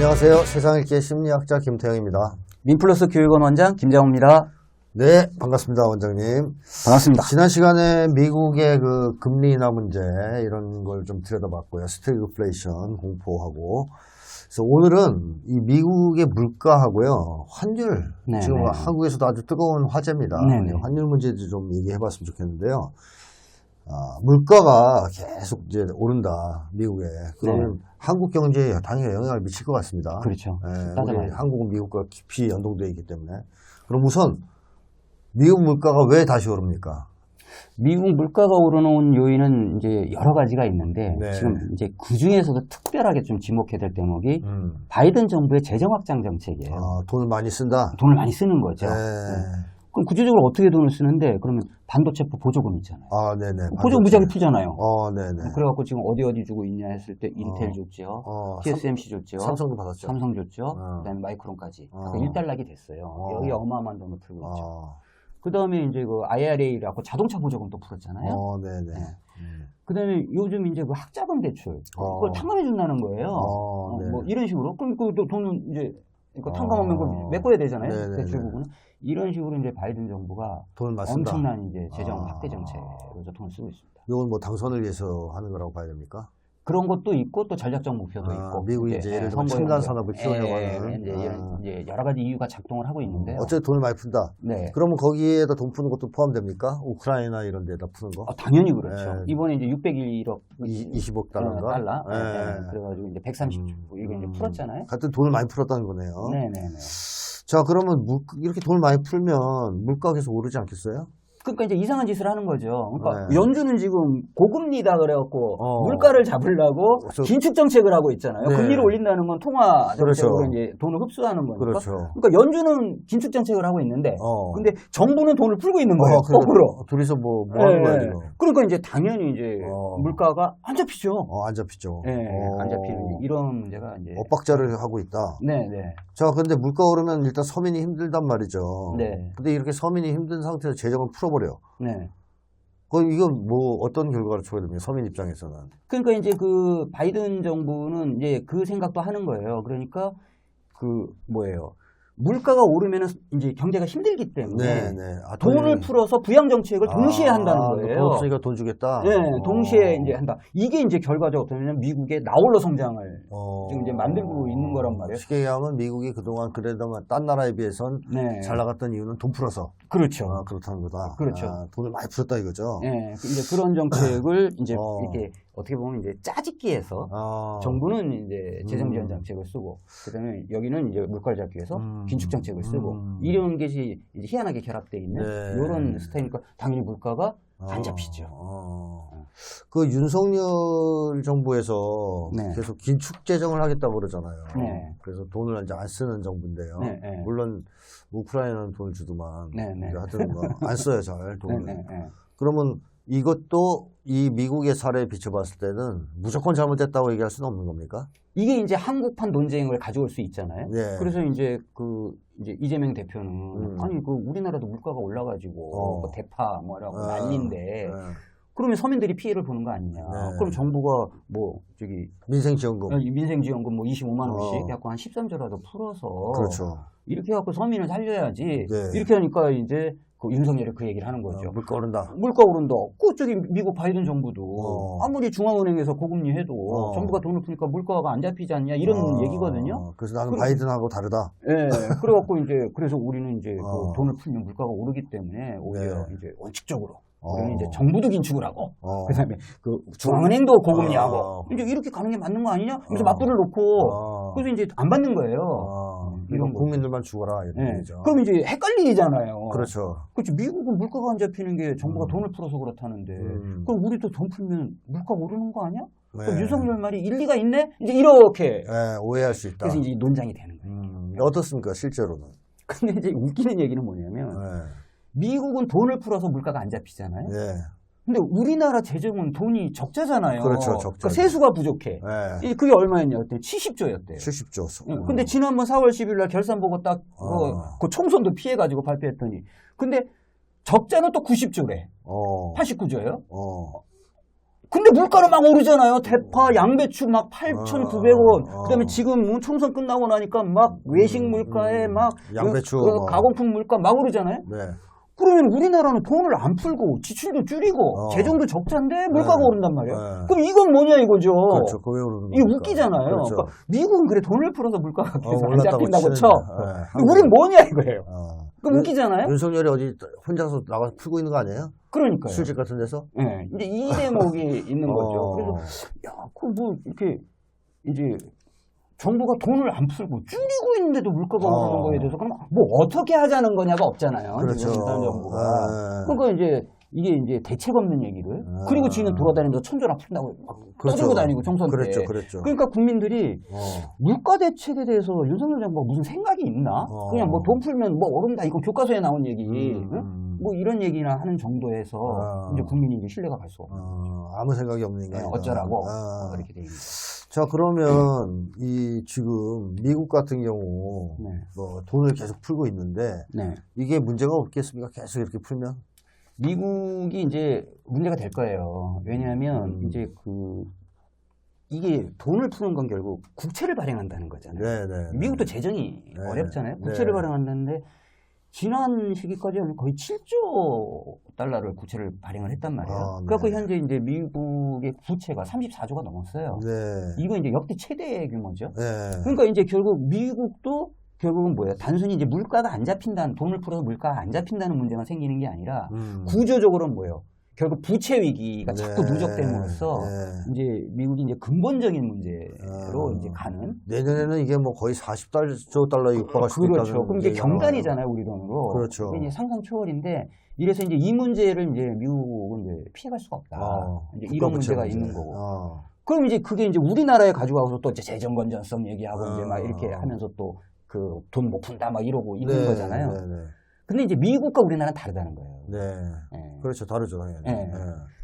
네, 안녕하세요. 세상 읽기의 심리학자 김태형입니다. 민플러스 교육원 원장 김장호입니다. 네, 반갑습니다, 원장님. 반갑습니다. 지난 시간에 미국의 그 금리 인하 문제 이런 걸 좀 들여다봤고요. 스태그플레이션 공포하고. 그래서 오늘은 이 미국의 물가하고요. 환율. 네, 지금 네. 한국에서도 아주 뜨거운 화제입니다. 네, 네. 환율 문제도 좀 얘기해봤으면 좋겠는데요. 아, 물가가 계속 이제 오른다, 미국에. 그러면 한국 경제에 당연히 영향을 미칠 것 같습니다. 네. 그렇죠. 예, 우리. 한국은 미국과 깊이 연동되어 있기 때문에. 그럼 우선 미국 물가가 왜 다시 오릅니까? 미국 물가가 오르는 요인은 이제 여러 가지가 있는데 네. 지금 이제 그 중에서도 특별하게 좀 지목해야 될 대목이 음. 바이든 정부의 재정 확장 정책이에요. 아, 돈을 많이 쓴다. 돈을 많이 쓰는 거죠. 네. 네. 그럼 구체적으로 어떻게 돈을 쓰는데 그러면 반도체포 보조금 있잖아요. 아, 네네. 보조금 무지하게 푸잖아요. 어, 네네. 그래갖고 지금 어디 어디 주고 있냐 했을 때 인텔 줬죠. 어, TSMC 줬죠. 삼, 성도 받았죠. 삼성 줬죠. 어. 그다음에 마이크론까지. 어. 아까 일단락이 됐어요. 어. 여기 어마어마한 돈을 풀고 있죠. 어, 그 다음에 이제 그 IRA라고 자동차 보조금 또 풀었잖아요. 어, 네네. 네. 음. 그 다음에 요즘 이제 그 학자금 대출. 어. 그걸 탕감해 준다는 거예요. 어, 어, 네. 뭐 이런 식으로. 그럼 그또 돈은 이제 어. 탕감하면 그걸 메꿔야 되잖아요. 네네네. 대출 부분은. 이런 식으로 이제 바이든 정부가 돈을 쓴다. 엄청난 이제 재정 아. 확대 정책으로 돈을 쓰고 있습니다. 이건 뭐 당선을 위해서 하는 거라고 봐야 됩니까? 그런 것도 있고 또 전략적 목표도 아, 있고. 미국이 이제 예를 선거에 첨단 산업을 키우려고 예, 하는. 이제, 아. 이제 여러 가지 이유가 작동을 하고 있는데 요. 어쨌든 돈을 많이 푼다. 네. 그러면 거기에다 돈 푸는 것도 포함됩니까? 우크라이나 이런 데다 푸는 거? 어, 당연히 그렇죠. 네. 이번에 이제 601억 이- 20억 달러인가? 어, 달러. 네. 예, 예. 그래가지고 이제 130조 이게 음. 이제 풀었잖아요. 하여튼 돈을 많이 풀었다는 거네요. 네네네. 자, 그러면 물, 이렇게 돈을 많이 풀면 물가가 계속 오르지 않겠어요? 그러니까 이제 이상한 짓을 하는 거죠. 그러니까 네. 연준은 지금 고금리다 그래갖고 어. 물가를 잡으려고 저- 긴축 정책을 하고 있잖아요. 네. 금리를 올린다는 건 통화 정책으로 그렇죠. 이제 돈을 흡수하는 거니까. 그렇죠. 그러니까 연준은 긴축 정책을 하고 있는데, 어. 근데 정부는 돈을 풀고 있는 거예요. 어, 그러니까 거꾸로. 둘이서 뭐, 뭐 하는 거야, 예. 지금? 그러니까 이제 당연히 이제 어. 물가가 안 잡히죠. 어, 안 잡히죠. 예, 어. 안 잡히는 이런 문제가 이제. 엇박자를 하고 있다. 네 네. 자, 근데 물가 오르면 일단 서민이 힘들단 말이죠. 네. 근데 이렇게 서민이 힘든 상태에서 재정을 풀어 버려. 네. 그럼 이건 뭐 어떤 결과를 초래됩니까 서민 입장에서는. 그러니까 이제 그 바이든 정부는 이제 그 생각도 하는 거예요. 그러니까 그 뭐예요? 물가가 오르면은 이제 경제가 힘들기 때문에 네. 아, 돈을 풀어서 부양 정책을 동시에 아, 한다는 아, 거예요. 돈 없으니까 돈 주겠다. 네, 어. 동시에 이제 한다. 이게 이제 결과적으로 보면 미국의 나홀로 성장을 어. 지금 이제 만들고 있는 거란 말이에요. 쉽게 얘기하면 미국이 그동안 그래도 딴 나라에 비해선 네. 잘 나갔던 이유는 돈 풀어서. 그렇죠. 아, 그렇다는 거다. 그렇죠. 아, 돈을 많이 풀었다 이거죠. 예, 그 이제 그런 정책을 이제 어. 이렇게 어떻게 보면 이제 짜집기해서 아, 정부는 이제 재정 지원 음. 정책을 쓰고 그다음에 여기는 이제 물가를 잡기 위해서 음. 긴축 정책을 쓰고 음. 이런 것이 이제 희한하게 결합돼 있는 네. 이런 스타일이니까 당연히 물가가 안 어, 잡히죠. 어. 그 윤석열 정부에서 네. 계속 긴축 재정을 하겠다고 그러잖아요. 네. 그래서 돈을 이제 안 쓰는 정부인데요. 네, 네. 물론 우크라이나는 돈을 주더만 네, 네. 하여튼 뭐 안 써요 잘 네, 돈을. 네, 네. 그러면 이것도 이 미국의 사례에 비춰봤을 때는 무조건 잘못됐다고 얘기할 수는 없는 겁니까? 이게 이제 한국판 논쟁을 가져올 수 있잖아요. 네. 그래서 이제 그 이제 이재명 대표는 음. 아니 그 우리나라도 물가가 올라가지고 어. 뭐 대파 뭐라고 아, 난리인데 네. 그러면 서민들이 피해를 보는 거 아니냐? 네. 그럼 정부가 뭐 저기 민생지원금. 민생지원금 뭐 25만 원씩 어. 해갖고 한 13조라도 풀어서 그렇죠. 이렇게 해갖고 서민을 살려야지 네. 이렇게 하니까 이제 그 윤석열이 그 얘기를 하는 거죠. 어, 물가 오른다. 물가 오른다. 그쪽이 미국 바이든 정부도 어. 아무리 중앙은행에서 고금리 해도 어. 정부가 돈을 푸니까 물가가 안 잡히지 않냐 이런 어, 얘기거든요. 그래서 나는 그럼- 바이든하고 다르다. 예. 그래갖고 이제 그래서 우리는 이제 그 어. 돈을 풀면 물가가 오르기 때문에 오히려 네. 이제 원칙적으로 어. 우리는 이제 정부도 긴축을 하고 어. 그다음에 그 중앙은행도 고금리하고 어. 이제 이렇게 가는 게 맞는 거 아니냐? 그래서 어. 맞불을 놓고 어. 그래서 이제 안 받는 거예요. 어. 음, 이건 이런 거. 국민들만 죽어라 이런 예. 얘기죠. 그럼 이제 헷갈릴 일이잖아요. 그렇죠. 그렇지. 미국은 물가가 안 잡히는 게 정부가 음. 돈을 풀어서 그렇다는데 음. 그럼 우리도 돈 풀면 물가 오르는 거 아니야? 네. 그럼 윤석열 말이 일리가 있네? 이제 이렇게 예, 오해할 수 있다. 그래서 이제 논쟁이 되는 거예요. 음, 어떻습니까 실제로는? 근데 이제 웃기는 얘기는 뭐냐면 예. 미국은 돈을 풀어서 물가가 안 잡히잖아요. 예. 근데 우리나라 재정은 돈이 적자잖아요. 그렇죠, 적자죠. 그러니까 세수가 부족해. 예. 이- 그게 얼마였냐? 그때 70조였대요. 70조. 응, 근데 지난번 4월 10일 날 결산 보고 딱, 그, 어. 그 총선도 피해가지고 발표했더니. 근데 적자는 또 90조래. 어. 89조예요? 어. 근데 물가는 막 오르잖아요. 대파, 양배추 막 8,900원. 어, 어. 그다음에 지금 뭐 총선 끝나고 나니까 막 외식 물가에 음, 막 양배추 그, 그 뭐. 가공품 물가 막 오르잖아요. 네. 그러면 우리나라는 돈을 안 풀고 지출도 줄이고 어. 재정도 적자인데 물가가 네. 오른단 말이에요. 네. 그럼 이건 뭐냐 이거죠. 그렇죠. 그왜 오르는 이게 겁니까? 웃기잖아요. 그렇죠. 그러니까 미국은 그래 돈을 풀어서 물가가 어, 계속 안 올랐다고 잡힌다고 쳐. 치는데. 네, 근데 우린 뭐냐 이거예요. 어. 그 웃기잖아요. 윤석열이 어디 혼자서 나가서 풀고 있는 거 아니에요? 그러니까요. 술집 같은 데서? 예, 이제 이 대목이 있는 거죠. 어. 그래서 야, 그 뭐 이렇게 이제 정부가 돈을 안 풀고 줄이고 있는데도 물가가 어. 오르는 거에 대해서 그럼 뭐 어떻게 하자는 거냐가 없잖아요. 그렇죠. 지금 현 정부가. 네. 그러니까 이제 이게 이제 대책 없는 얘기를 아. 그리고 지는 돌아다니면서 천조나 푼다고 막 그렇죠. 떠들고 다니고 총선 때. 그랬죠, 그랬죠. 그러니까 국민들이 어. 물가 대책에 대해서 윤석열 정부가 무슨 생각이 있나? 어. 그냥 뭐 돈 풀면 뭐 오른다 이거 교과서에 나온 얘기. 음, 응? 음. 뭐 이런 얘기나 하는 정도에서 아. 이제 국민이 이제 신뢰가 갈수 없는 어, 아무 생각이 없는 네, 인간이다. 어쩌라고 아. 이렇게 돼 있는 자, 그러면 이 지금 미국 같은 경우 네. 뭐 돈을 계속 풀고 있는데 네. 이게 문제가 없겠습니까? 계속 이렇게 풀면? 미국이 이제 문제가 될 거예요. 왜냐하면 음. 이제 그 이게 돈을 푸는 건 결국 국채를 발행한다는 거잖아요. 네, 네. 미국도 재정이 네. 어렵잖아요. 네. 국채를 발행한다는데 지난 시기까지 하면 거의 7조 달러를 국채를 발행을 했단 말이에요. 아, 네. 그래서 현재 이제 미국의 부채가 34조가 넘었어요. 네. 이거 이제 역대 최대 규모죠. 네. 그러니까 이제 결국 미국도 결국은 뭐예요? 단순히 이제 물가가 안 잡힌다는 돈을 풀어서 물가가 안 잡힌다는 문제만 생기는 게 아니라 음. 구조적으로는 뭐예요? 결국 부채 위기가 자꾸 네. 누적됨으로써 네. 이제 미국이 이제 근본적인 문제로 아. 이제 가는 내년에는 이게 뭐 거의 40조 달러에 육박할 수도 있다는 그렇죠. 그럼 이게 경단이잖아요, 우리 돈으로. 그렇죠. 이제 상상 초월인데 이래서 이제 이 문제를 이제 미국은 이제 피해갈 수가 없다. 어, 이제 이런 문제가 문제. 있는 거고. 어. 그럼 이제 그게 이제 우리나라에 가져와서 또 이제 재정 건전성 얘기하고 어. 이제 막 이렇게 하면서 또 그 돈 못 푼다 막 이러고 있는 네, 거잖아요. 네, 네. 근데 이제 미국과 우리나라는 다르다는 거예요. 네. 예. 그렇죠. 다르죠, 당연히. 네. 네.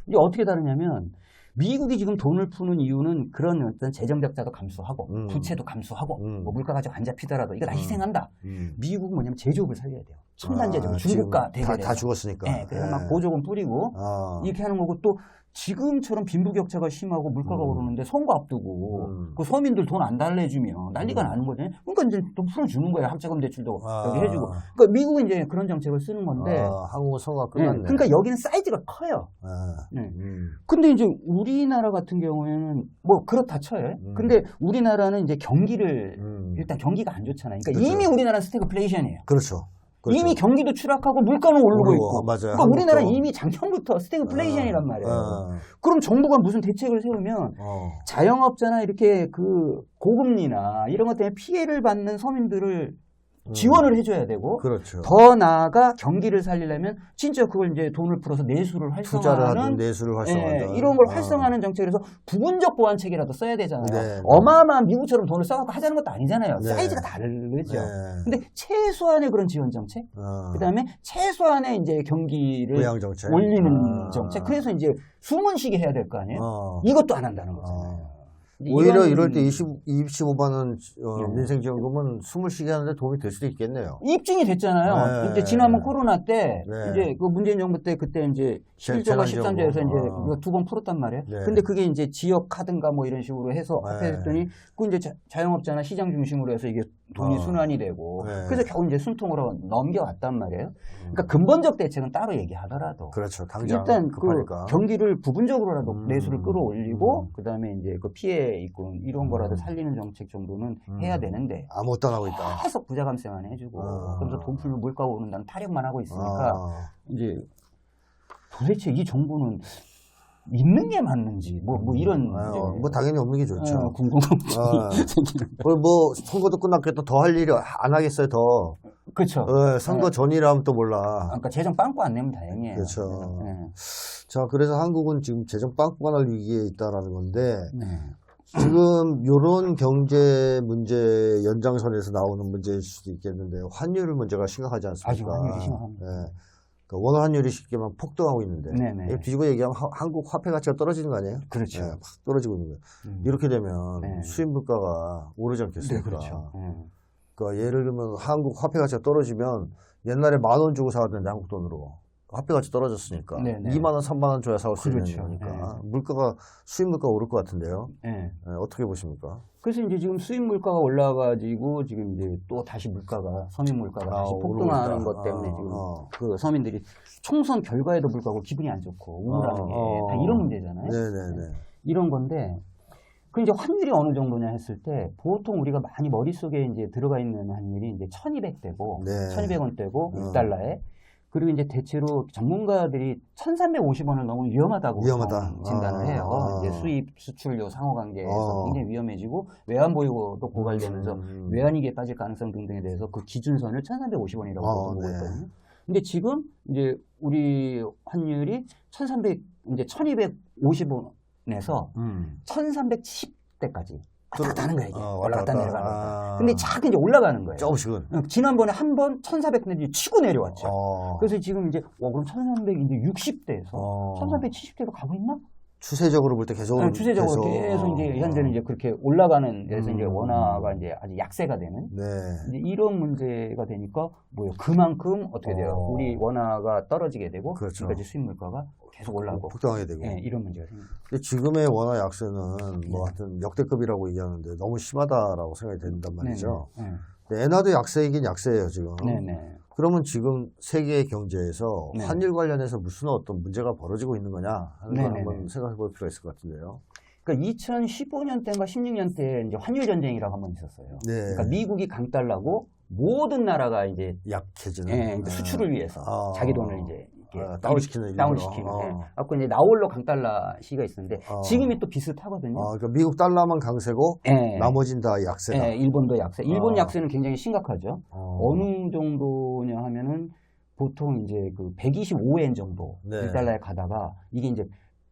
이제 어떻게 다르냐면 미국이 지금 돈을 푸는 이유는 그런 어떤 재정 적자도 감수하고 음. 부채도 감수하고 음. 뭐 물가 가지고 안 잡히더라도 이거 다 음. 희생한다. 음. 미국은 뭐냐면 제조업을 살려야 돼요. 첨단 아, 제조업, 중국과 다, 대결해서. 다 죽었으니까. 네, 그래서 네. 막 보조금 뿌리고 아. 이렇게 하는 거고 또 지금처럼 빈부격차가 심하고 물가가 음. 오르는데 선거 앞두고 음. 그 서민들 돈 안 달래주면 난리가 음. 나는 거잖아요. 그러니까 이제 돈 풀어주는 거예요. 합자금 대출도 아. 여기 해주고. 그러니까 미국은 이제 그런 정책을 쓰는 건데. 아, 한국은 선거가 네, 끝났네. 그러니까 여기는 사이즈가 커요. 아. 네. 음. 근데 이제 우리나라 같은 경우에는 뭐 그렇다 쳐요. 음. 근데 우리나라는 이제 경기를 음. 일단 경기가 안 좋잖아요. 그러니까 그렇죠. 이미 우리나라는 스태그플레이션이에요. 그렇죠. 그렇죠. 이미 경기도 추락하고 물가는 오르고 있고. 맞아요. 그러니까 우리나라 는 한국도. 이미 작년부터 스태그플레이션이란 말이에요. 어, 그럼 정부가 무슨 대책을 세우면 어. 자영업자나 이렇게 그 고금리나 이런 것 때문에 피해를 받는 서민들을 음. 지원을 해줘야 되고 그렇죠. 더 나아가 경기를 살리려면 진짜 그걸 이제 돈을 풀어서 내수를 투자를 하든 활성화하는 내수를 활성화하든 예, 이런 걸 아. 활성화하는 정책에서 부분적 보완책이라도 써야 되잖아요. 네, 네. 어마어마한 미국처럼 돈을 써갖고 하자는 것도 아니잖아요. 네. 사이즈가 다르죠. 네. 근데 최소한의 그런 지원 정책, 어. 그다음에 최소한의 이제 경기를 부양 정책 올리는 아. 정책. 그래서 이제 숨은 쉬게 해야 될 거 아니에요. 어. 이것도 안 한다는 거잖아요. 어. 오히려 이럴 때 20, 25만 원 어, 네. 민생지원금은 숨을 쉬게 하는데 도움이 될 수도 있겠네요. 입증이 됐잖아요. 네. 이제 지난번 코로나 때 네. 이제 그 문재인 정부 때 그때 이제 재- 11조가 재난지원금. 13조에서 이제 어. 두번 풀었단 말이에요. 네. 근데 그게 이제 지역 카드인가 뭐 이런 식으로 해서 네. 앞에 했더니 그 이제 자, 영업자나 시장 중심으로 해서 이게 돈이 어. 순환이 되고 네. 그래서 겨우 이제 순통으로 넘겨왔단 말이에요. 그러니까 근본적 대책은 따로 얘기하더라도 그렇죠. 당장 일단 그 급하니까. 경기를 부분적으로라도 음. 내수를 끌어올리고 음. 그다음에 이제 그 피해 있고 이런 거라도 음. 살리는 정책 정도는 음. 해야 되는데 아무것도 안 하고 있다. 계속 부자 감세만 해주고 아. 그러면서 돈 풀면 물가 오른다는 타령만 하고 있으니까 아. 이제 도대체 이 정부는 있는 게 맞는지 뭐 뭐 이런 아유, 이제 뭐 당연히 없는 게 좋죠. 어, 궁금증이 아. 생기는 거. 어, 뭐 선거도 끝났겠다. 더 할 일이 안 하겠어요. 더 그렇죠. 어, 선거 네. 전이라면 또 몰라. 그러니까 재정 빵꾸 안 내면 다행이에요. 그렇죠. 네. 자, 그래서 한국은 지금 재정 빵꾸가 날 위기에 있다라는 건데 네. 지금 요런 경제 문제 연장선에서 나오는 문제일 수도 있겠는데 환율 문제가 심각하지 않습니까? 아주 환율이 심각합니다. 네. 그 원화 환율이 쉽게 막 폭등하고 있는데 네네. 뒤집어 얘기하면 하- 한국 화폐 가치가 떨어지는 거 아니에요? 그렇죠. 네, 확 떨어지고 있는 거예요. 음. 이렇게 되면 네. 수입 물가가 오르지 않겠습니까? 네, 그렇죠. 네. 그러니까 예를 들면 한국 화폐 가치가 떨어지면 옛날에 만 원 주고 사왔는데 한국 돈으로 화폐가치 떨어졌으니까 네네. 2만 원, 3만 원 줘야 사올 수 그렇죠. 있는 거니까 물가가 수입 물가 오를 것 같은데요. 예. 예, 어떻게 보십니까? 그래서 이제 지금 수입 물가가 올라가지고 지금 이제 또 다시 물가가 서민 물가가 아, 다시 폭등하는. 것 때문에 아, 지금 아. 그 서민들이 총선 결과에도 불구하고 기분이 안 좋고 우울하는 아, 게 아. 다 이런 문제잖아요. 네네네. 이런 건데 그 이제 환율이 어느 정도냐 했을 때 보통 우리가 많이 머릿속에 이제 들어가 있는 환율이 이제 1200대고 네. 1200원대고 어. 6달러에 그리고 이제 대체로 전문가들이 1350원을 너무 위험하다고 위험하다. 보통 진단을 아, 해요. 아. 이제 수입 수출료 상호 관계에서 어. 굉장히 위험해지고 외환 보유고도 고갈되면서 음. 외환위기에 빠질 가능성 등등에 대해서 그 기준선을 1350원이라고 어, 보고 네. 있거든요. 근데 지금 이제 우리 환율이 1300 이제 1250원에서 음. 1370대까지 왔다 갔다 하는 거야, 이게. 어, 올라갔다 왔다 내려가는 갔다. 거. 아. 근데 자꾸 이제 올라가는 거예요. 조금씩은. 어, 지난번에 한 번 1400대까지 치고 내려왔죠. 어. 그래서 지금 이제, 와, 그럼 1300, 이제 60대에서 어. 1370대로 가고 있나? 추세적으로 볼 때 계속 네, 추세적으로 계속 이제 현재는 이제 그렇게 올라가는 이제 음. 원화가 이제 아주 약세가 되는 네. 이제 이런 문제가 되니까 뭐요 그만큼 어떻게 돼요? 어. 우리 원화가 떨어지게 되고 그렇죠. 이제 수입 물가가 계속 올라가고 폭등하게 되고. 예, 이런 문제가 생깁니다. 근데 지금의 원화 약세는 뭐 네. 하여튼 역대급이라고 얘기하는데 너무 심하다라고 생각이 된단 말이죠. 네, 근데 엔화도 약세이긴 약세예요 지금. 네, 네. 그러면 지금 세계 경제에서 네. 환율 관련해서 무슨 어떤 문제가 벌어지고 있는 거냐 하는 걸 네네네. 한번 생각해 볼 필요가 있을 것 같은데요. 그러니까 2015년대인가 16년대에 이제 환율 전쟁이라고 한 번 있었어요. 네. 그러니까 미국이 강달라고 모든 나라가 이제, 약해지는 예, 아. 수출을 위해서 아. 자기 돈을 이제 이렇게 아, 다운 시키는 일부러. 다운 시키는. 어. 예. 갖고 이제 나홀로 강달러 시가 있었는데 어. 지금이 또 비슷하거든요. 아, 그러니까 미국 달러만 강세고 예. 나머진 다 약세다. 예, 일본도 약세. 일본 어. 약세는 굉장히 심각하죠. 어. 어느 정도냐 하면은 보통 이제 그 125엔 정도 네. 1달러에 가다가 이게 이제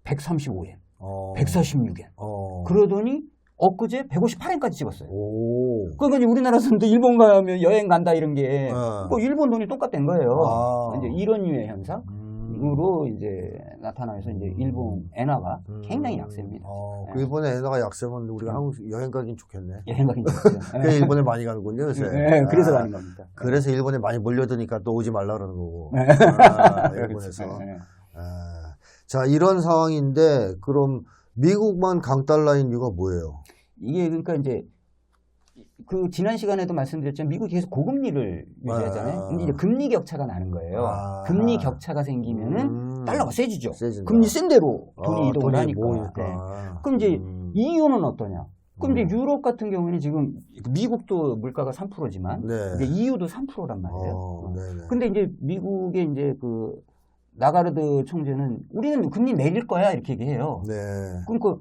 135엔, 어. 146엔. 어. 그러더니 엊그제 158엔까지 찍었어요. 오. 그러니까 이제 우리나라 사람들 일본 가면 여행 간다 이런 게 어. 뭐 일본 돈이 똑같된 거예요. 아. 이제 이런 유의 현상. 음. 으로 이제 나타나면서 이제 일본 엔화가 음. 굉장히 약세입니다. 어, 그 네. 일본에 엔화가 약세면 우리가 음. 한국 여행 가긴 좋겠네. 여행 가긴 좋죠. 그 일본에 많이 가는군요, 요새. 네, 그래서 아, 가는 겁니다. 그래서 일본에 많이 몰려드니까 또 오지 말라 그러는 거고. 네. 아, 일본에서. 그렇죠. 네. 아, 자, 이런 상황인데, 그럼 미국만 강달러인 이유가 뭐예요? 이게 그러니까 이제 그 지난 시간에도 말씀드렸지만 미국이 계속 고금리를 유지하잖아요. 아. 근데 이제 금리 격차가 나는 거예요. 아. 금리 격차가 생기면은 음. 달러가 세지죠. 세진다. 금리 센 대로 돈이 아, 이동을 돈이 하니까. 모으니까. 네. 그럼 이제 음. EU는 어떠냐? 그럼 음. 이제 유럽 같은 경우에는 지금 미국도 물가가 3%지만 네. 이제 EU도 3%란 말이에요. 어, 어. 네네. 근데 이제 미국의 이제 그 나가르드 총재는 우리는 금리 내릴 거야 이렇게 얘기해요. 네. 그러니까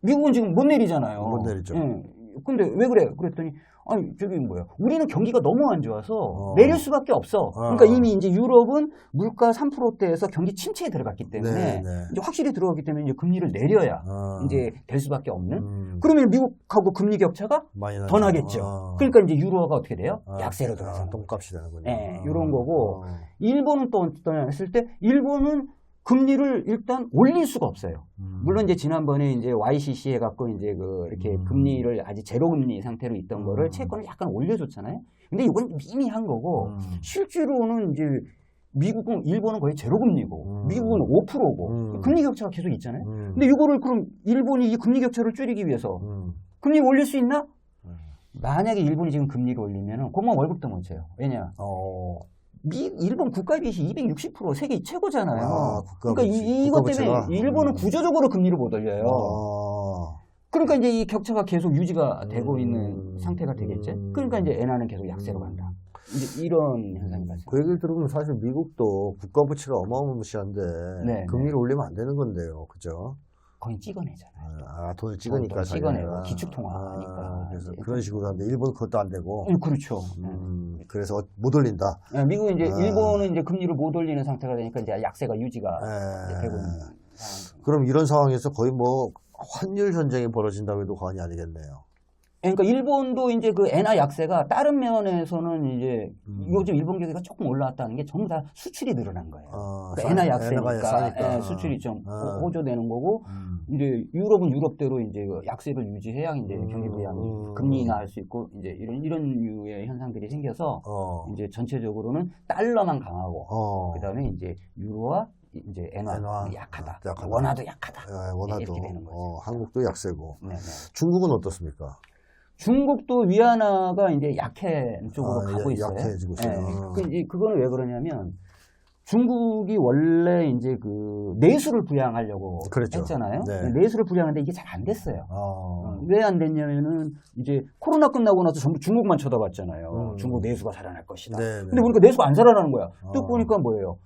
미국은 지금 못 내리잖아요. 못 내리죠. 예. 근데 왜 그래? 그랬더니 아니 저기 뭐야? 우리는 경기가 너무 안 좋아서 어. 내릴 수밖에 없어. 그러니까 어. 이미 이제 유럽은 물가 3%대에서 경기 침체에 들어갔기 때문에 네, 네. 이제 확실히 들어갔기 때문에 이제 금리를 내려야 어. 이제 될 수밖에 없는. 음, 그러면 미국하고 금리 격차가 더. 나겠죠. 어. 그러니까 이제 유로가 어떻게 돼요? 아, 약세로 아, 들어가는 거죠. 똥값이 되는군요. 예, 어. 요런 거고. 어. 일본은 또 어떠냐 했을 때 일본은 금리를 일단 올릴 수가 없어요. 음. 물론 이제 지난번에 이제 YCC 해갖고 이제 그 이렇게 음. 금리를 아직 제로 금리 상태로 있던 음. 거를 채권을 약간 올려줬잖아요. 근데 이건 미미한 거고 음. 실제로는 이제 미국은 일본은 거의 제로 금리고 음. 미국은 5%고 음. 금리 격차가 계속 있잖아요. 음. 근데 이거를 그럼 일본이 이 금리 격차를 줄이기 위해서 음. 금리 올릴 수 있나? 음. 만약에 일본이 지금 금리를 올리면은 그만 월급도 못 줘요. 왜냐? 어. 미, 일본 국가비시 260% 세계 최고잖아요. 아, 국가 그러니까 이, 이것 국가 때문에? 일본은 음. 구조적으로 금리를 못 올려요. 어. 그러니까 이제 이 격차가 계속 유지가 되고 음. 있는 상태가 되겠지. 음. 그러니까 이제 엔화는 계속 약세로 간다. 이제 이런 현상이 발생. 그 얘기를 들으면 사실 미국도 국가 부채가 어마무시한데 네, 금리를 올리면 안 되는 건데요. 그죠? 거의 찍어내잖아요. 아, 돈을 찍으니까 찍어내고. 기축통화하니까. 아, 그래서 그런 식으로 하는데 일본 그것도 안 되고. 음, 그렇죠. 음, 그래서 못 올린다. 네, 미국은 이제 아. 일본은 이제 금리를 못 올리는 상태가 되니까 이제 약세가 유지가 이제 에. 되고 있는 상황. 그럼 이런 상황에서 거의 뭐 환율 전쟁이 벌어진다고 해도 과언이 아니겠네요. 그러니까 일본도 이제 그 엔화 약세가 다른 면에서는 이제 음. 요즘 일본 경기가 조금 올라왔다는 게 전부 다 수출이 늘어난 거예요. 어, 그러니까 싸- 엔화 약세니까. 예, 수출이 좀 어. 호조되는 거고 음. 이제 유럽은 유럽대로 이제 그 약세를 유지해야 이제 음. 경기 부양이 음. 금리 인하할 수 있고 이제 이런 이런 류의 현상들이 생겨서 어. 이제 전체적으로는 달러만 강하고 어. 그다음에 이제 유로와 이제 엔화, 엔화. 약하다. 약하다. 원화도 약하다. 예, 원화도 이렇게 되는 거죠. 어, 한국도 약세고 네, 네. 중국은 어떻습니까? 중국도 위안화가 이제 약해 쪽으로 아, 가고 예, 있어요. 약해지고 있어요. 네. 어. 그 이제 그거는 왜 그러냐면 중국이 원래 이제 그 내수를 부양하려고 그랬죠. 했잖아요. 네. 내수를 부양하는데 이게 잘 안 됐어요. 어. 왜안 됐냐면은 이제 코로나 끝나고 나서 전부 중국만 쳐다봤잖아요. 음. 중국 내수가 살아날 것이다. 네, 네. 근데 보니까 내수가 안 살아나는 거야. 또 어. 보니까 뭐예요?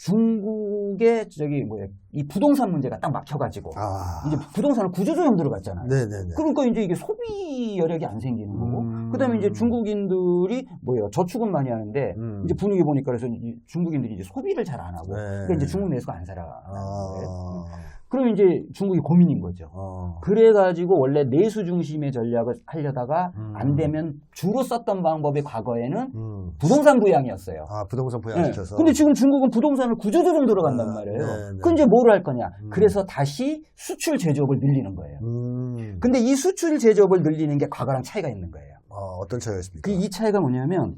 중국의 저기 뭐야 이 부동산 문제가 딱 막혀가지고 아. 이제 부동산을 구조조정 들어갔잖아요. 네네네. 그러니까 이제 이게 소비 여력이 안 생기는 거고, 음. 그다음에 이제 중국인들이 뭐예요 저축은 많이 하는데 음. 이제 분위기 보니까 그래서 이 중국인들이 이제 소비를 잘 안 하고, 네. 그러니까 이제 중국 내수가 안 살아. 아. 그럼 이제 중국이 고민인 거죠. 어. 그래가지고 원래 내수 중심의 전략을 하려다가 음. 안 되면 주로 썼던 방법이 과거에는 음. 부동산 부양이었어요. 아, 부동산 네. 부양시켜서. 근데 지금 중국은 부동산을 구조조정 들어간단 아, 말이에요. 네, 네. 그럼 이제 뭘 할 거냐? 음. 그래서 다시 수출 제조업을 늘리는 거예요. 음. 근데 이 수출 제조업을 늘리는 게 과거랑 차이가 있는 거예요. 어, 어떤 차이가 있습니까? 그 이 차이가 뭐냐면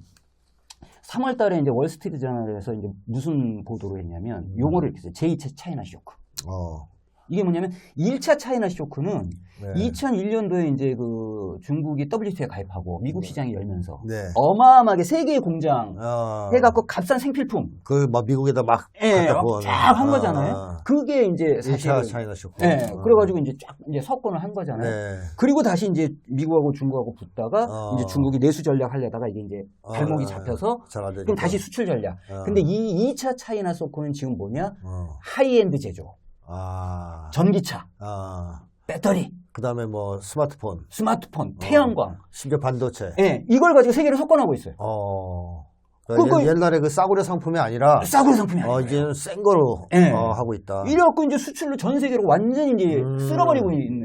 3월 달에 이제 월스트리트 저널에서 이제 무슨 보도를 했냐면 음. 용어를 이렇게 써요. 제2차 차이나 쇼크. 어. 이게 뭐냐면 1차 차이나 쇼크는 네. 2001년도에 이제 그 중국이 WTO에 가입하고 미국 시장이 열면서 네. 어마어마하게 세계의 공장 어. 해갖고 값싼 생필품 그, 막, 미국에다 막. 예, 갖다 부어놓은. 쫙한 아, 거잖아요. 아. 그게 이제 사실 1차 차이나 쇼크. 예, 어. 그래가지고 이제 쫙 이제 석권을 한 거잖아요. 네. 그리고 다시 이제 미국하고 중국하고 붙다가 어. 이제 중국이 내수 전략 하려다가 이게 이제 발목이 어, 잡혀서 잘안 되니까. 그럼 다시 수출 전략. 어. 근데 이 2차 차이나 소코는 지금 뭐냐? 어. 하이엔드 제조. 아. 전기차, 아. 배터리, 그 다음에 뭐, 스마트폰. 스마트폰, 태양광. 심지어 반도체. 예, 이걸 가지고 세계를 석권하고 있어요. 어. 그거- 옛- 옛날에 그 싸구려 상품이 아니라, 싸구려 상품이 아니에요. 어, 이제는 센 거로 예. 어, 하고 있다. 이래갖고 이제 수출로 전 세계로 완전히 이제 음. 쓸어버리고 있는.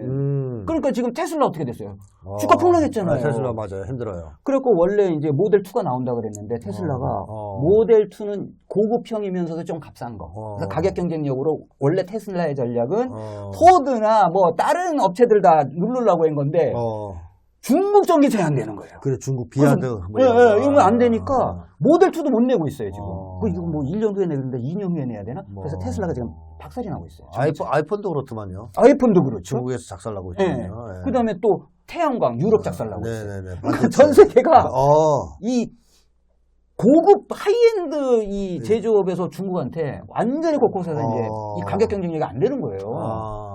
음. 그러니까 지금 테슬라 어떻게 됐어요? 어. 주가 폭락했잖아요. 아, 테슬라 맞아요. 힘들어요. 그래갖고 원래 이제 모델 2가 나온다 그랬는데 테슬라가 어, 어. 모델 2는 고급형이면서도 좀 값싼 거. 어. 그래서 가격 경쟁력으로 원래 테슬라의 전략은 어. 포드나 뭐 다른 업체들 다 누르려고 한 건데 어. 중국 전기차에 안 되는 거예요. 그래, 중국 비하드. 뭐 예, 이런 거. 예, 이거 안 되니까 아. 모델 2도 못 내고 있어요 지금. 어. 그 이거 뭐 1년 후에 내는데 2년 후에 내야 되나? 뭐. 그래서 테슬라가 지금 박살이 나고 있어요. 아이폰, 아이폰도 그렇더만요. 아이폰도 그렇죠. 중국에서 작살나고 예. 있거든요. 예. 그다음에 또 태양광 유럽 작살나고 있어요. 네네네. 그러니까 전 세계가 어. 이 고급 하이엔드 이 네. 제조업에서 중국한테 완전히 곳곳에서 이제 어. 이 가격 경쟁력이 안 되는 거예요. 아.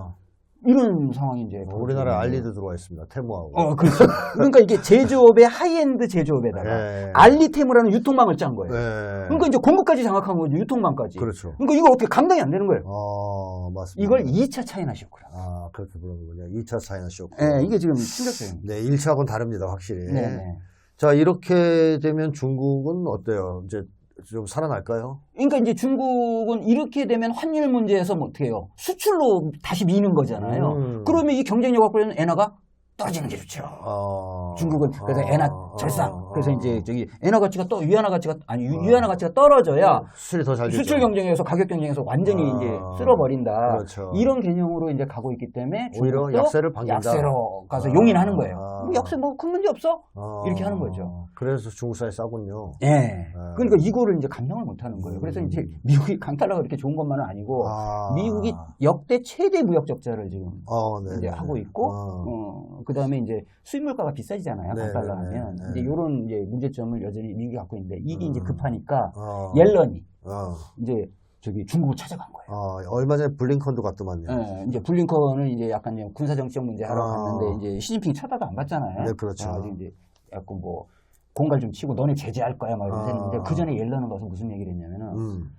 이런 상황이 이제 벌어지는 알리도 들어와 있습니다. 테무하고. 어, 그렇죠. 그러니까 이게 제조업의 하이엔드 제조업에다가 예. 알리테무라는 유통망을 짠 거예요. 예. 그러니까 이제 공급까지 장악한 거죠. 유통망까지. 그렇죠. 그러니까 이거 어떻게 감당이 안 되는 거예요. 어, 맞습니다. 이걸 2차 차이나 쇼크라. 아, 그렇게 부르는군요. 2차 차이나 쇼크. 예, 이게 지금 충격적입니다. 네, 1차하고는 다릅니다, 확실히. 네, 네. 자, 이렇게 되면 중국은 어때요? 이제 좀 살아날까요? 그러니까 이제 중국은 이렇게 되면 환율 문제에서 뭐 어떻게 해요? 수출로 다시 미는 거잖아요. 음. 그러면 이 경쟁력 있는 엔화가 떨어지는 게 좋죠. 어. 중국은 그래서 어, 엔화 어, 절상. 어, 그래서 어. 이제 저기 엔화 가치가 또 위안화 가치가 아니 유- 어. 위안화 가치가 떨어져야 수출이 더 잘 되죠. 수출 경쟁에서 가격 경쟁에서 완전히 아. 이제 쓸어버린다. 그렇죠. 이런 개념으로 이제 가고 있기 때문에 오히려 중국도 약세를 반긴다. 약세로 가서 아. 용인하는 거예요. 아. 뭐 약세 뭐 큰 문제 없어? 어. 이렇게 하는 거죠. 그래서 중국산이 싸군요. 예. 그러니까 이거를 이제 감당을 못 하는 거예요. 그래서 음. 이제 미국이 강탈라가 그렇게 좋은 것만은 아니고 아. 미국이 역대 최대 무역 적자를 지금 어, 네. 이제 하고 있고, 어. 어, 그 다음에 이제 수입 물가가 비싸지잖아요. 네, 강달러 네, 하면. 네, 네. 이제 이런 이제 문제점을 여전히 미국이 갖고 있는데 이게 이제 음. 급하니까 어. 옐런이 어. 이제 저기 중국을 찾아간 거예요. 어, 얼마 전에 블링컨도 갔더만요. 예, 이제 블링컨은 이제 약간 이제 군사정치적 문제 하러 아. 갔는데 이제 시진핑 쳐다도 안 봤잖아요. 네, 그렇죠. 그래가지고 이제 약간 뭐 공갈 좀 치고 너네 제재할 거야 막 아. 했는데 그 전에 옐런은 가서 무슨 얘기를 했냐면은 음,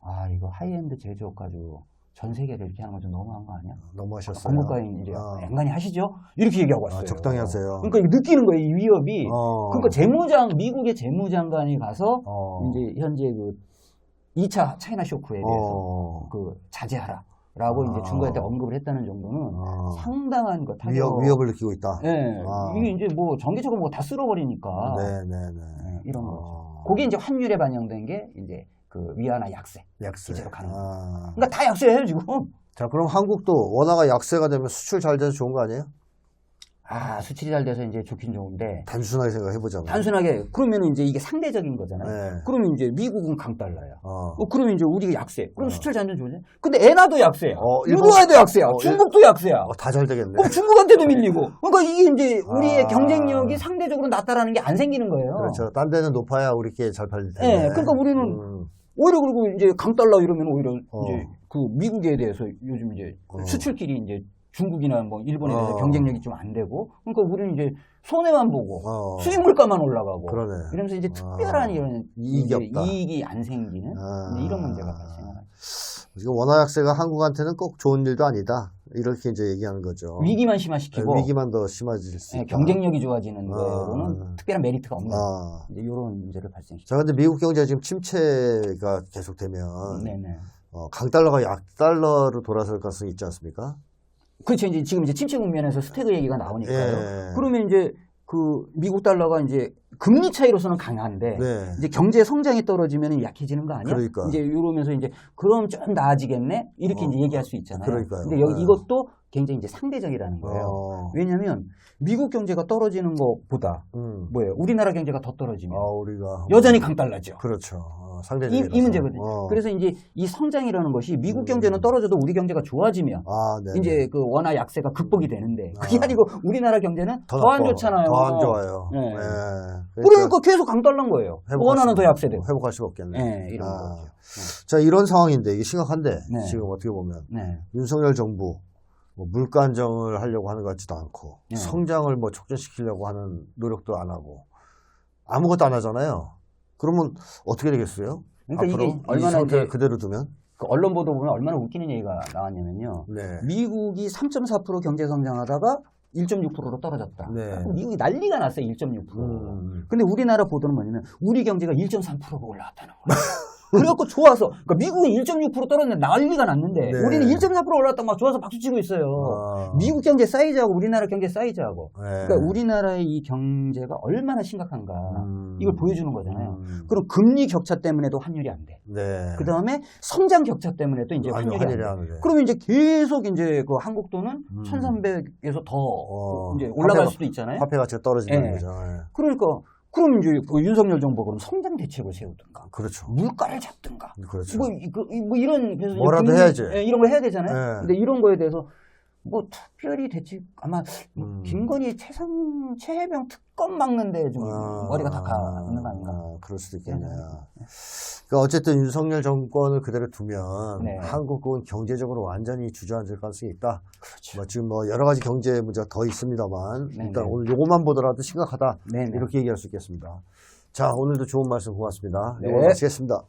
아 이거 하이엔드 제조업 가지고 전 세계를 이렇게 하는 건 좀 너무한 거 아니야? 너무 하셨어요. 공급가인 이제 아. 앵간히 하시죠? 이렇게 얘기하고 왔어요. 아, 적당히 하세요. 그러니까 느끼는 거예요, 이 위협이. 어. 그러니까 재무장, 미국의 재무장관이 가서 어. 이제 현재 그 2차 차이나 쇼크에 대해서 어. 그 자제하라. 라고 아. 이제 중국한테 언급을 했다는 정도는 아, 상당한 것. 위협, 위협을 느끼고 있다. 예. 아. 이게 이제 뭐 전기적으로 뭐다 쓸어버리니까. 네네네. 예, 이런 거죠. 어, 그게 이제 환율에 반영된 게 이제 그 위안화 약세. 약세. 기제로 가는 아. 그러니까 다 약세예요, 지금. 자, 그럼 한국도 원화가 약세가 되면 수출 잘 돼서 좋은 거 아니에요? 아, 수출이 잘 돼서 이제 좋긴 좋은데. 단순하게 생각해보자면. 단순하게, 그러면은 이제 이게 상대적인 거잖아요. 네. 그러면 이제 미국은 강달러야. 어. 어, 그러면 이제 우리가 약세. 그럼 어. 수출 잔존 좋네. 근데 에나도 약세야. 어, 일본- 우루과이도 약세야. 어, 일- 중국도 약세야. 어, 다 잘 되겠네. 그럼 중국한테도 밀리고. 그러니까 이게 이제 우리의 아. 경쟁력이 상대적으로 낮다라는 게 안 생기는 거예요. 그렇죠. 딴 데는 높아야 우리께 잘 팔릴 텐데. 예, 그러니까 우리는 음, 오히려 그리고 이제 강달러 이러면 오히려 어. 이제 그 미국에 대해서 요즘 이제 어. 수출끼리 이제 중국이나 뭐 일본에 대해서 어. 경쟁력이 좀 안 되고 그러니까 우리는 이제 손해만 보고 어. 수입 물가만 올라가고 그러네. 이러면서 이제 아. 특별한 이런 이익이 안 생기는 아. 이런 문제가 발생하죠. 지금 원화 약세가 한국한테는 꼭 좋은 일도 아니다. 이렇게 이제 얘기하는 거죠. 위기만 네, 심화시키고 위기만 더 심해질 수 예, 있다. 경쟁력이 좋아지는 아. 데로는 특별한 메리트가 없는 아. 이제 이런 문제를 발생시키죠. 자, 근데 미국 경제가 지금 침체가 계속되면 네네. 어, 강달러가 약달러로 돌아설 가능성이 있지 않습니까? 그렇죠. 이제 지금 이제 침체 국면에서 스태그 얘기가 나오니까요. 예. 그러면 이제 그 미국 달러가 이제 금리 차이로서는 강한데 네. 이제 경제 성장이 떨어지면 약해지는 거 아니야? 그러니까. 이제 이러면서 이제 그럼 좀 나아지겠네 이렇게 어. 이제 얘기할 수 있잖아요. 그러니까요. 근데 여기 네. 이것도 굉장히 이제 상대적이라는 거예요. 어, 왜냐하면 미국 경제가 떨어지는 것보다 음. 뭐예요? 우리나라 경제가 더 떨어지면 아, 우리가 여전히 강달라죠. 그렇죠. 어, 이, 상대적인 이 문제거든요. 어. 그래서 이제 이 성장이라는 것이 미국 음. 경제는 떨어져도 우리 경제가 좋아지면 아, 네. 이제 그 원화 약세가 극복이 되는데 그게 아. 아. 니고 우리나라 경제는 더 안. 좋잖아요. 더 안 좋아요. 네. 네. 그러니까 계속 강달러인 거예요. 회복할 수- 더 약세되고. 회복할 수가 없겠네. 네, 이런 아. 거죠. 자, 이런 상황인데 이게 심각한데 네. 지금 어떻게 보면 네. 윤석열 정부 뭐 물가 안정을 하려고 하는 것 같지도 않고 네. 성장을 뭐 촉진시키려고 하는 노력도 안 하고 아무것도 안 하잖아요. 그러면 어떻게 되겠어요? 그러니까 앞으로 이게 이 얼마나 이제 그대로 두면? 그 언론 보도 보면 얼마나 웃기는 얘기가 나왔냐면요. 네. 미국이 3.4% 경제 성장하다가 1.6%로 떨어졌다. 네. 미국이 난리가 났어요. 1.6%. 음. 근데 우리나라 보도는 뭐냐면 우리 경제가 1.3%가 올라왔다는 거예요. 그래갖고 좋아서 그러니까 미국은 1.6% 떨어졌는데 난리가 났는데 네. 우리는 1.4% 올랐다 막 좋아서 박수 치고 있어요. 아. 미국 경제 사이즈하고 우리나라 경제 사이즈하고 네. 그러니까 우리나라의 이 경제가 얼마나 심각한가 음. 이걸 보여주는 거잖아요. 음. 그럼 금리 격차 때문에도 환율이 안 돼. 네. 그 다음에 성장 격차 때문에도 이제 환율이 안 환율이 돼. 안 돼. 그러면 이제 계속 이제 그 한국 돈은 음. 1,300에서 더 어. 이제 올라갈 화폐가- 수도 있잖아요. 화폐 가치가 떨어진다는 네. 거죠. 네. 그러니까 그럼 이제 그 윤석열 정부가 그럼 성장 대책을 세우든가 그렇죠. 물가를 잡든가 그렇죠. 뭐, 이- 그, 이- 뭐 이런 그래서 뭐라도 해야지. 예, 이런 걸 해야 되잖아요. 네. 근데 이런 거에 대해서 뭐 특별히 대책 아마 뭐 음. 김건희 최상 최해병 특검 막는데 좀 아, 머리가 다 가 있는 거 아닌가? 아, 그럴 수도 있겠네요. 그러니까 어쨌든 윤석열 정권을 그대로 두면 네. 한국은 경제적으로 완전히 주저앉을 가능성이 있다. 그렇죠. 뭐 지금 뭐 여러 가지 경제 문제가 더 있습니다만 네, 일단 네. 오늘 요것만 보더라도 심각하다. 네, 네. 이렇게 얘기할 수 있겠습니다. 자, 오늘도 좋은 말씀 고맙습니다. 네. 이거 마치겠습니다.